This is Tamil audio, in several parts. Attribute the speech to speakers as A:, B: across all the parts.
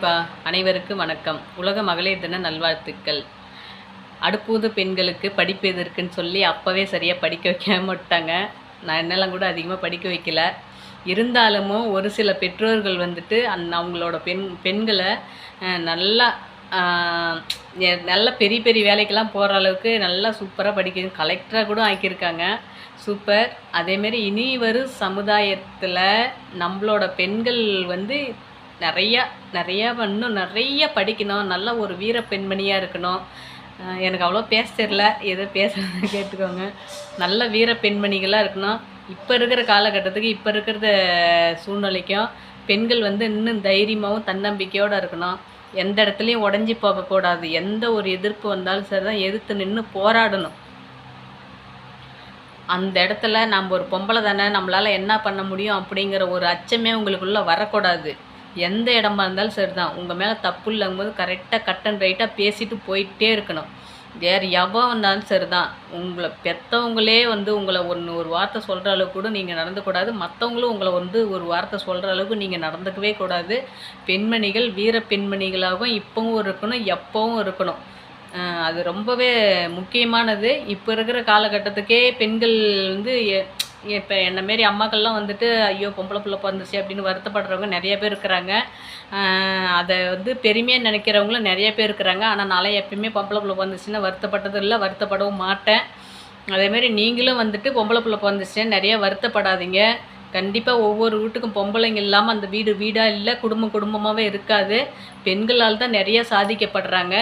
A: ஹாய்ப்பா அனைவருக்கும் வணக்கம். உலக மகளிர் தின நல்வாழ்த்துக்கள். அடுப்பூது பெண்களுக்கு படிப்பு எதற்குன்னு சொல்லி அப்போவே சரியாக படிக்க வைக்க மாட்டாங்க நான் என்னெல்லாம் கூட அதிகமாக படிக்க வைக்கல. இருந்தாலும் ஒரு சில பெற்றோர்கள் வந்துட்டு அந் அவங்களோட பெண் பெண்களை நல்லா நல்ல பெரிய பெரிய வேலைக்கெல்லாம் போகிற அளவுக்கு நல்லா சூப்பராக படிக்க கலெக்டராக கூட ஆக்கியிருக்காங்க. சூப்பர். அதேமாரி இனி வரும் சமுதாயத்தில் நம்மளோட பெண்கள் வந்து நிறையா நிறையா இன்னும் நிறைய படிக்கணும். நல்ல ஒரு வீர பெண்மணியாக இருக்கணும். எனக்கு அவ்வளோ பேச தெரில எது பேசுகிறத கேட்டுக்கோங்க. நல்ல வீர பெண்மணிகளாக இருக்கணும். இப்போ இருக்கிற காலகட்டத்துக்கு இப்போ இருக்கிற சூழ்நிலைக்கும் பெண்கள் வந்து இன்னும் தைரியமாகவும் தன்னம்பிக்கையோடு இருக்கணும். எந்த இடத்துலையும் உடஞ்சி போகக்கூடாது எந்த ஒரு எதிர்ப்பு வந்தாலும் சரி தான் எதிர்த்து நின்று போராடணும். அந்த இடத்துல நம்ம ஒரு பொம்பளை தானே. நம்மளால் என்ன பண்ண முடியும் அப்படிங்கிற ஒரு அச்சமே உங்களுக்குள்ளே வரக்கூடாது. எந்த இடமா இருந்தாலும் சரி தான் உங்கள் மேலே தப்பு இல்லைங்கும்போது கரெக்டாக கட் அண்ட் ரைட்டாக பேசிட்டு போயிட்டே இருக்கணும். வேறு எவ்வளோ வந்தாலும் சரி தான் உங்களை பெற்றவங்களே வந்து உங்களை ஒன்று ஒரு வார்த்தை சொல்கிற அளவுக்கு கூட நீங்கள் நடந்துக்கூடாது மற்றவங்களும் உங்களை வந்து ஒரு வார்த்தை சொல்கிற அளவுக்கு நீங்கள் நடந்துக்கவே கூடாது. பெண்மணிகள் வீர பெண்மணிகளாகவும் இப்போவும் இருக்கணும் எப்போவும் இருக்கணும். அது ரொம்பவே முக்கியமானது. இப்போ இருக்கிற காலகட்டத்துக்கே பெண்கள் வந்து இப்போ என்ன மாரி அம்மாக்கள்லாம் வந்துட்டு ஐயோ பொம்பளை பிள்ளை பிறந்துச்சு அப்படின்னு வருத்தப்படுறவங்க நிறைய பேர் இருக்கிறாங்க. அதை வந்து பெருமையாக நினைக்கிறவங்களும் நிறைய பேர் இருக்கிறாங்க. ஆனால் நான் எப்பயுமே பொம்பளை பிள்ளை பிறந்துச்சுன்னா வருத்தப்பட்டது இல்லை வருத்தப்படவும் மாட்டேன். அதேமாரி நீங்களும் வந்துட்டு பொம்பளை பிள்ளை பிறந்துச்சுன்னா நிறைய வருத்தப்படாதீங்க. கண்டிப்பாக ஒவ்வொரு வீட்டுக்கும் பொம்பளைங்க இல்லாமல் அந்த வீடு வீடாக இல்லை குடும்பம் குடும்பமாகவே இருக்காது. பெண்களால் தான் நிறைய சாதிக்கப்படுறாங்க.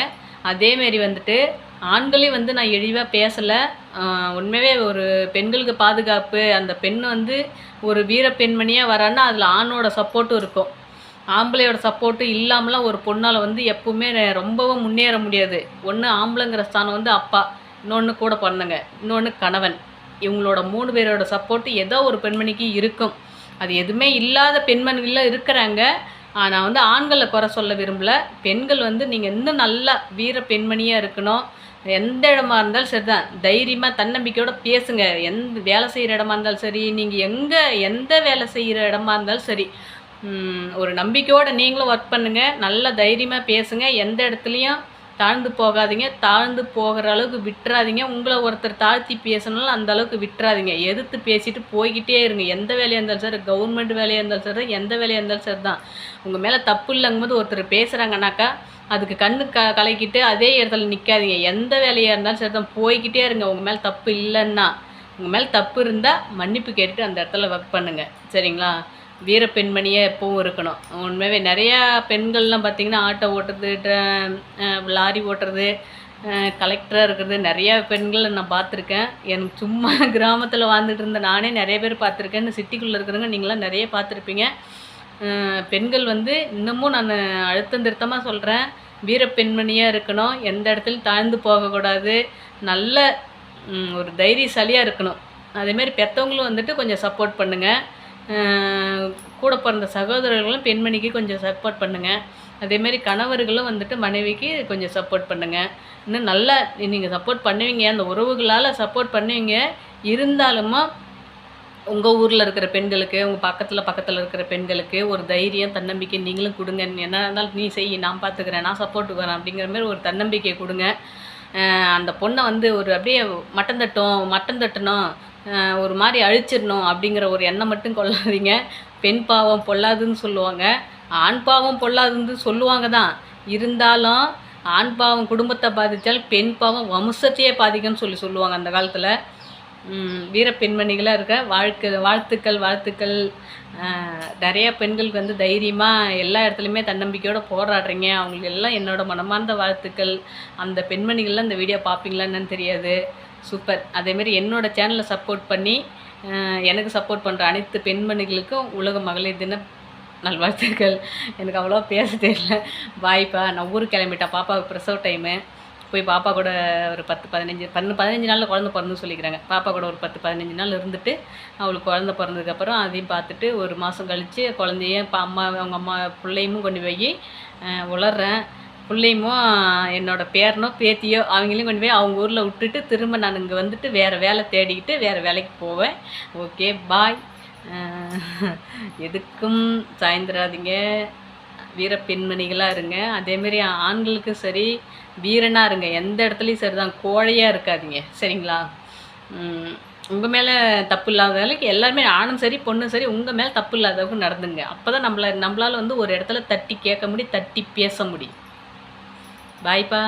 A: அதேமாரி வந்துட்டு ஆண்களையும் வந்து நான் இழிவாக பேசலை. உண்மையாகவே ஒரு பெண்களுக்கு பாதுகாப்பு அந்த பெண் வந்து ஒரு வீர பெண்மணியாக வரான்னா அதில் ஆணோட சப்போர்ட்டும் இருக்கும். ஆம்பளையோட சப்போர்ட்டு இல்லாமலாம் ஒரு பொண்ணால் வந்து எப்பவுமே ரொம்பவும் முன்னேற முடியாது. ஒன்று ஆம்பளைங்கிற ஸ்தானம் வந்து அப்பா இன்னொன்று கூட பிறந்தங்க இன்னொன்று கணவன். இவங்களோட மூணு பேரோட சப்போர்ட்டு ஏதோ ஒரு பெண்மணிக்கு இருக்கும். அது எதுவுமே இல்லாத பெண்மணிகள்லாம் இருக்கிறாங்க. நான் வந்து ஆண்களை குறை சொல்ல விரும்பல. பெண்கள் வந்து நீங்கள் இன்னும் நல்லா வீர பெண்மணியாக இருக்கணும். எந்த இடமா இருந்தாலும் சரி தான் தைரியமாக தன்னம்பிக்கையோட பேசுங்க. எந்த வேலை செய்கிற இடமா இருந்தாலும் சரி நீங்கள் எங்கே எந்த வேலை செய்கிற இடமா இருந்தாலும் சரி ஒரு நம்பிக்கையோடு நீங்களும் ஒர்க் பண்ணுங்க. நல்ல தைரியமாக பேசுங்க. எந்த இடத்துலையும் தாழ்ந்து போகாதீங்க தாழ்ந்து போகிற அளவுக்கு விட்டுறாதீங்க. உங்களை ஒருத்தர் தாழ்த்தி பேசணும்னாலும் அந்த அளவுக்கு விட்டுறாதீங்க. எதிர்த்து பேசிட்டு போய்கிட்டே இருங்க. எந்த வேலையாக இருந்தாலும் சரி கவர்மெண்ட் வேலையாக இருந்தாலும் சரி தான் எந்த வேலையாக இருந்தாலும் சரி தான். உங்கள் மேலே தப்பு இல்லைங்கும்போது ஒருத்தர் பேசுகிறாங்கனாக்கா அதுக்கு கண்ணு க கலக்கிட்டு அதே இடத்துல நிற்காதீங்க எந்த வேலையாக இருந்தாலும் சரி தான் போய்கிட்டே இருங்க. உங்கள் மேலே தப்பு இல்லைன்னா உங்கள் மேலே தப்பு இருந்தால் மன்னிப்பு கேட்டுட்டு அந்த இடத்துல ஒர்க் பண்ணுங்கள் சரிங்களா? வீர பெண்மணியாக எப்பவும் இருக்கணும். உண்மையாகவே நிறையா பெண்கள்லாம் பார்த்திங்கன்னா ஆட்டோ ஓட்டுறது லாரி ஓட்டுறது கலெக்டராக இருக்கிறது நிறையா பெண்களை நான் பார்த்துருக்கேன். எனக்கு சும்மா கிராமத்தில் வாழ்ந்துட்டு இருந்த நானே நிறைய பேர் பார்த்துருக்கேன். சிட்டிக்குள்ளே இருக்கிறவங்க நீங்களாம் நிறைய பார்த்துருப்பீங்க. பெண்கள் வந்து இன்னமும் நான் அழுத்தம் திருத்தமாக சொல்கிறேன் வீர பெண்மணியாக இருக்கணும். எந்த இடத்துலையும் தாழ்ந்து போகக்கூடாது. நல்ல ஒரு தைரியசாலியாக இருக்கணும். அதேமாரி பெற்றவங்களும் வந்துட்டு கொஞ்சம் சப்போர்ட் பண்ணுங்கள் கூட பிறந்த சகோதரர்களும் பெண்மணிக்கு கொஞ்சம் சப்போர்ட் பண்ணுங்கள் அதேமாரி கணவர்களும் வந்துட்டு மனைவிக்கு கொஞ்சம் சப்போர்ட் பண்ணுங்கள் இன்னும் நல்லா நீங்கள் சப்போர்ட் பண்ணுவீங்க. அந்த உறவுகளால் சப்போர்ட் பண்ணுவீங்க. இருந்தாலுமா உங்கள் ஊரில் இருக்கிற பெண்களுக்கு உங்கள் பக்கத்தில் பக்கத்தில் இருக்கிற பெண்களுக்கு ஒரு தைரியம் தன்னம்பிக்கை நீங்களும் கொடுங்க. என்ன இருந்தாலும் நீ செய் நான் பார்த்துக்கிறேன் நான் சப்போர்ட் வரேன் அப்படிங்கிற மாதிரி ஒரு தன்னம்பிக்கை கொடுங்க. அந்த பொண்ணை வந்து ஒரு அப்படியே மட்டம் தட்டும் மட்டம் தட்டணும் ஒரு மாதிரி அழிச்சிடணும் அப்படிங்கிற ஒரு எண்ணம் மட்டும் கொள்ளாதீங்க. பெண் பாவம் பொல்லாதுன்னு சொல்லுவாங்க. ஆண் பாவம் பொல்லாதுன்னு சொல்லுவாங்க தான். இருந்தாலும் ஆண் பாவம் குடும்பத்தை பாதித்தால் பெண் பாவம் வம்சத்தையே பாதிக்கும்னு சொல்லி சொல்லுவாங்க அந்த காலத்தில். வீர பெண்மணிகளாக இருக்க. வாழ்க்கை வாழ்த்துக்கள் வாழ்த்துக்கள். நிறைய பெண்களுக்கு வந்து தைரியமாக எல்லா இடத்துலையுமே தன்னம்பிக்கையோடு போராடுறீங்க. அவங்களுக்கு எல்லாம் என்னோடய மனமார்ந்த வாழ்த்துக்கள். அந்த பெண்மணிகள்லாம் இந்த வீடியோ பார்ப்பீங்களா தெரியாது. சூப்பர் அதேமாரி என்னோடய சேனலை சப்போர்ட் பண்ணி எனக்கு சப்போர்ட் பண்ணுற அனைத்து பெண்மணிகளுக்கும் உலக மகளிர் தின நல்வாழ்த்துக்கள். எனக்கு அவ்வளோவா பேச தெரியல. பாய்ப்பா நான் ஊருக்கு கிளம்பிட்டேன். பாப்பாவுக்கு பிரசவ டைமு போய் பாப்பா கூட ஒரு பத்து பதினஞ்சு பன்னு பதினஞ்சு நாளில் குழந்த பிறந்து சொல்லிக்கிறாங்க. பாப்பா கூட ஒரு பத்து பதினஞ்சு நாள் இருந்துட்டு அவளுக்கு குழந்த பிறந்ததுக்கப்புறம் அதையும் பார்த்துட்டு ஒரு மாதம் கழித்து குழந்தைய இப்போ அம்மா அவங்க அம்மா பிள்ளையும் கொண்டு போய் அஹ், உளர்றேன் பிள்ளையுமோ என்னோட பேரனோ பேத்தியோ அவங்களையும் கொண்டு போய் அவங்க ஊரில் விட்டுட்டு திரும்ப நான் இங்கே வந்துட்டு வேறு வேலை தேடிக்கிட்டு வேறு வேலைக்கு போவேன். ஓகே பாய் எதுக்கும் சாய்ந்துடாதீங்க வீர பெண்மணிகளாக இருங்க. அதேமாரி ஆண்களுக்கும் சரி வீரனாக இருங்க. எந்த இடத்துலையும் சரி தான் கோழையாக இருக்காதிங்க. சரிங்களா? உங்கள் மேலே தப்பு இல்லாத அளவுக்கு எல்லாருமே ஆணும் சரி பொண்ணும் சரி உங்கள் மேலே தப்பு இல்லாதவங்க நடந்துங்க. அப்போ தான் நம்மளை நம்மளால் வந்து ஒரு இடத்துல தட்டி கேட்க முடியும் தட்டி பேச முடியும். பாய்ப்பா